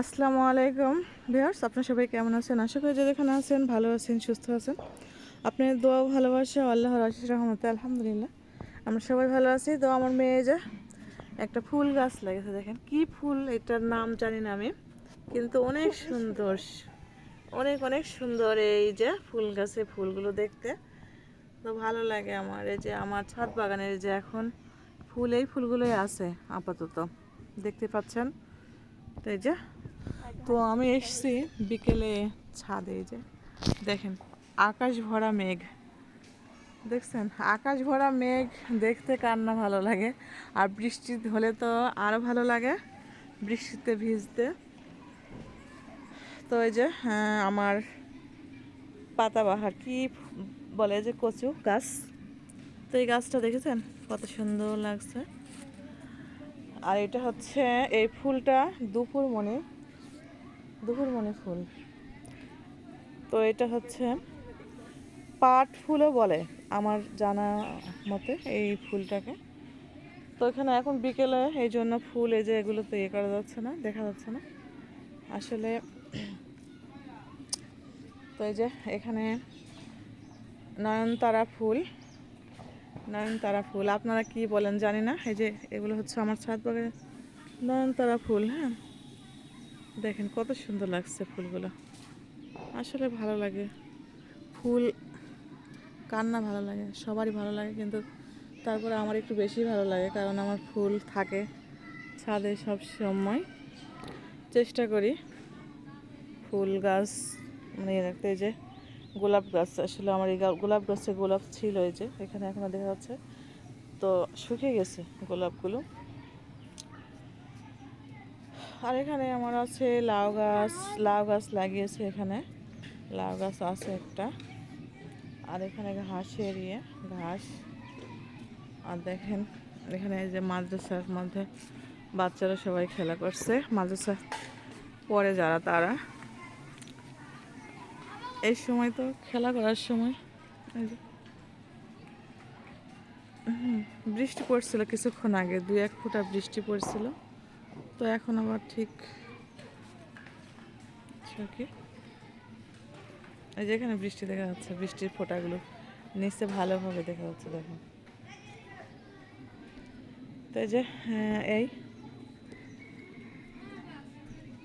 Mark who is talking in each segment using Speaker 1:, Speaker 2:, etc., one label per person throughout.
Speaker 1: আসসালামু আলাইকুম ভিউয়ার্স, আপনার সবাই কেমন আছেন? আশা করি যে যেখানে আছেন, ভালো আছেন, সুস্থ আছেন। আপনার দোয়া ভালোবাসা আল্লাহর আশিস রহমতে, আলহামদুলিল্লাহ। আমরা সবাই ভালো আছি। তো আমার মেয়ে যে একটা ফুল গাছ লেগেছে দেখেন কি ফুল, এটার নাম জানি না আমি, কিন্তু অনেক সুন্দর, অনেক অনেক সুন্দর এই যে ফুল গাছে ফুলগুলো দেখতে। তো ভালো লাগে আমার, এই যে আমার ছাদ বাগানের যে এখন ফুল, এই ফুলগুলোই আছে আপাতত। দেখতে পাচ্ছেন? তো এই যে তো আমি এসছি বিকেলে ছাদে যে দেখেন আকাশ ভরা মেঘ। দেখছেন? আকাশ ভরা মেঘ দেখতে কার না ভালো লাগে। আর বৃষ্টি হলে তো আরও ভালো লাগে বৃষ্টিতে ভিজতে। তো এই যে হ্যাঁ, আমার পাতাবাহার কি বলে যে কচু গাছ? তো এই গাছটা দেখেছেন? কত সুন্দর লাগছে। আর এটা হচ্ছে এই ফুলটা দুপুরমণি দুপুরমণি ফুল। তো এটা হচ্ছে পাট ফুলও বলে আমার জানা মতে এই ফুলটাকে। তো এখানে এখন বিকেলে এই জন্য ফুল এই যে এগুলো তো ইয়ে করা যাচ্ছে না, দেখা যাচ্ছে না। আসলে তো এই যে এখানে নয়নতারা ফুল নয়নতারা ফুল। আপনারা কি বলেন জানি না, এই যে এগুলো হচ্ছে আমার ছাদ বাগানে নয়নতারা ফুল হ্যাঁ? দেখেন কত সুন্দর লাগছে ফুলগুলো। আসলে ভালো লাগে। ফুল কান্না ভালো লাগে, সবারই ভালো লাগে, কিন্তু তারপরে আমার একটু বেশি ভালো লাগে, কারণ আমার ফুল থাকে ছাদে সব সময়। চেষ্টা করি ফুল গাছ মানে রাখতে যে গোলাপ গাছ, আসলে আমার এই গোলাপ গাছে গোলাপ ছিল এই যে, এখানে এখনও দেখা যাচ্ছে। তো শুকিয়ে গেছে গোলাপগুলো। আর এখানে আমার আছে লাউ গাছ লাউ গাছ লাগিয়েছে এখানে। লাউ গাছ আছে একটা। আর এখানে ঘাসের ইয়ে ঘাস। আর দেখেন, এখানে এই যে মাদ্রাসার মধ্যে বাচ্চারা সবাই খেলা করছে। মাদ্রাসা পরে যারা তারা। এই সময় তো খেলা করার সময়। বৃষ্টি পড়ছিল কিছুক্ষণ আগে, দুই এক ফোঁটা বৃষ্টি পড়ছিল। তো এখন আবার ঠিক আচ্ছা, এই যে এখানে বৃষ্টি দেখা যাচ্ছে বৃষ্টির ফোঁটাগুলো নিচে ভালোভাবে দেখা যাচ্ছে দেখুন তো যে এই।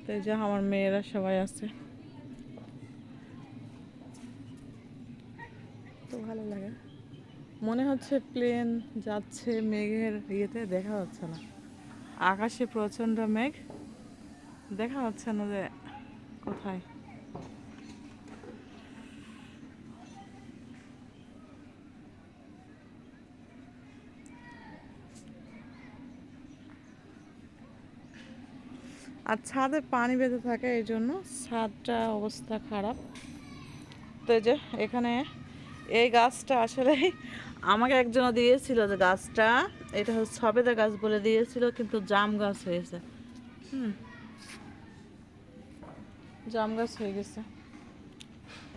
Speaker 1: তো যে আমার মেয়েরা সবাই আছে। তো ভালো লাগে। মনে হচ্ছে প্লেন যাচ্ছে মেঘের ইয়েতে দেখা যাচ্ছে না। আকাশে প্রচণ্ড মেঘ। দেখা যাচ্ছে না যে কোথায়। আর ছাদে পানি বেঁধে থাকে, এই জন্য ছাদটা অবস্থা খারাপ। তো যে এখানে এই গাছটা আসলে আমাকে একজন দিয়েছিল যে গাছটা, এটা হচ্ছে সবেদা গাছ বলে দিয়েছিল, কিন্তু জাম গাছ হয়েছে। হুম। জাম গাছ হয়ে গেছে।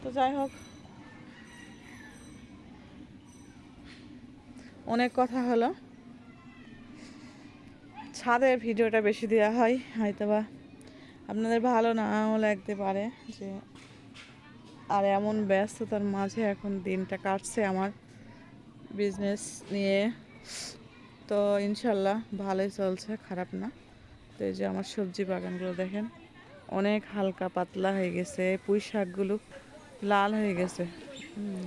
Speaker 1: তো যাই হোক। অনেক কথা হলো। ছাদের ভিডিওটা বেশি দেওয়া হয় হয়তো বা আপনাদের ভালো নাও লাগতে পারে যে, আর এমন ব্যস্ততার মাঝে এখন দিনটা কাটছে আমার। বিজনেস নিয়ে, তো ইনশাল্লাহ ভালোই চলছে, খারাপ না। তো এই যে আমার সবজি বাগানগুলো দেখেন, অনেক হালকা পাতলা হয়ে গেছে, পুঁই শাকগুলো লাল হয়ে গেছে।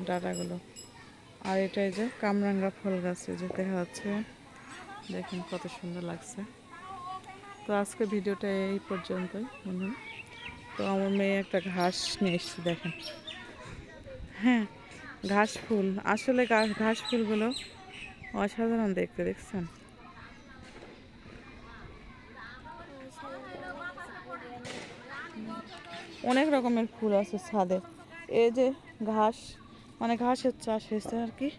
Speaker 1: ডাঁটাগুলো। আর এটা এই যে কামরাঙ্গা ফল গাছে যে দেখা যাচ্ছে। দেখেন কত সুন্দর লাগছে। তো আজকে ভিডিওটা এই পর্যন্তই, বন্ধুরা। তো আমার মেয়ে একটা ঘাস নিয়ে এসছে, দেখেন। হ্যাঁ। ঘাস ফুল। আসলে ঘাস ফুলগুলো অসাধারণ দেখতে দেখছেন? অনেক রকমের ফুল আছে ছাদে। এই যে ঘাস মানে ঘাসের চাষ হয়েছে আর কি।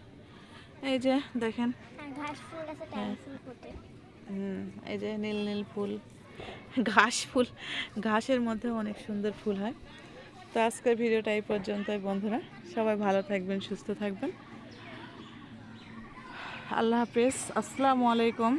Speaker 1: এই যে দেখেন।
Speaker 2: হ্যাঁ, ফোটে।
Speaker 1: হুম এই যে নীল নীল ফুল। ঘাস ফুল ঘাসের মধ্যে অনেক সুন্দর ফুল হয়। তো আজকের ভিডিওটা এই পর্যন্তই, বন্ধুরা। সবাই ভালো থাকবেন, সুস্থ থাকবেন। আল্লাহ হাফেজ। আসসালামু আলাইকুম।